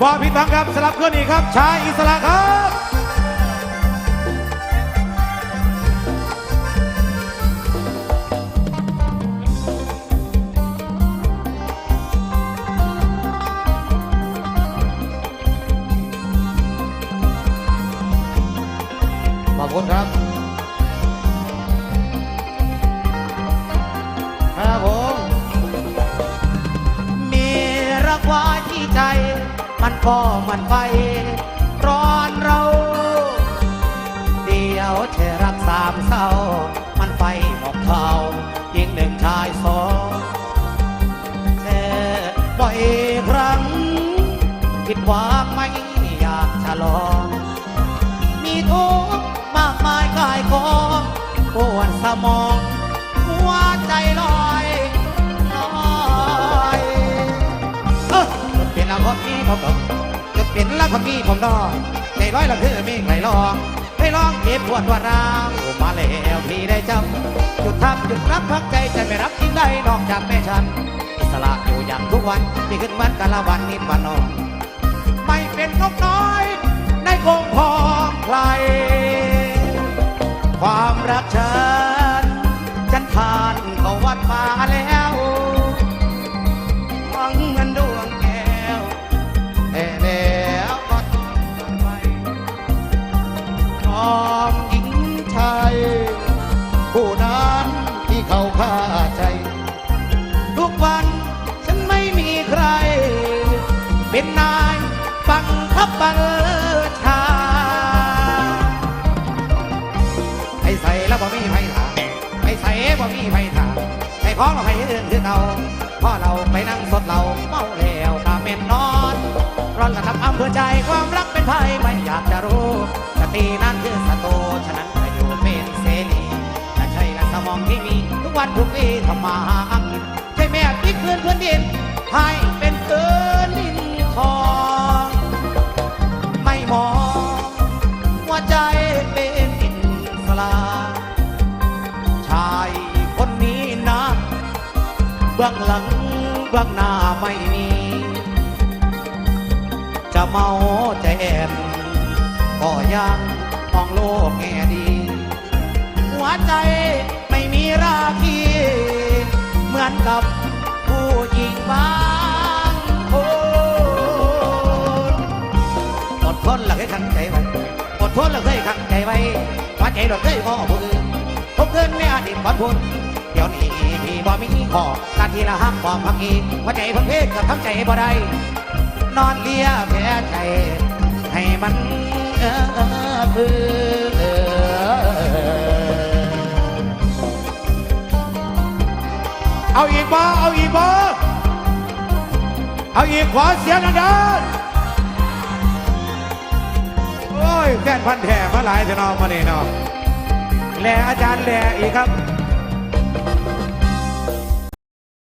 บ่ผิดหวังครับสลับเคลื่อนอีกครับชายอิสระครับขอบคุณครับ ก็มันไปร้อนเรา เดียวเธอรักสามเศร้า มันไปหมอกเทาอีกหนึ่งชายสองเธอบ่อยครั้ง ผิดหวังไม่อยากฉลอง มีทุกข์มากมายกายกองปวดสมองหัวใจลอยลอย เออเป็นละคนนี้ผมดอกจุ ดเป็นละคนนี้ผมดอใจร้อยละคือมีใครลองให้ลองเก็บปวดว่าราวมาแล้วพี่ได้จำจุดทับจุดรับพักใจจะไม่รับทิ้งได้นอกจากแม่ฉันอิสระอยู่อย่างทุกวันที่ขึ้นวันกะละวันนิดวันนอนไม่เป็นนกน้อยในกรงของใครความรักฉัน ผู้นั้นที่เขาฆ่าใจ ทุกวันฉันไม่มีใคร เป็นนายบังคับบัญชาไอ้ใส่แล้วบ่มีไผถามไอ้ใส่บ่มีไผถามใส่ของเราไผเดินคือเก่าพ่อเราไปนั่งสดเราเมาแล้วตาเม็นนอนร้อนกระทำอำเภอใจความรักเป็นภัยไม่อยากจะรู้สตินั้ ทุกวันทุกวีทำมาหากินใช่แม่พิกเพื่อนเพื่อนดิน ให้เป็นเกินดินทอง ไม่มองว่าใจเป็นอินสลา ชายคนนี้นะเบื้องหลังเบื้องหน้าไม่มี จะเมาใจแอนก็ยังมองโลกแง่ดี หัวใจ ราคีเหมือนกับผู้หญิงบางคนอดทนและเคยขังใจไว้อดทนและเคยขังใจไว้หัวใจเราเคยงอผู้อื่นทุกคืนในอดีตวันพุนเดี๋ยวนี้พี่บ่มีขอการที่ละหักบอกพักอีหัวใจเพิ่งเพศกับทั้งใจบ่ได้นอนเลียแผลใจให้มันเออพื้น เอาอีกบ่เอาอีกบ่เอาอีกขวาเสียงดังโอ้ยแฟนพันแท้มาหลายเถอะเนาะมาเนี่ยนาะแลอาจารย์แลอีกครับ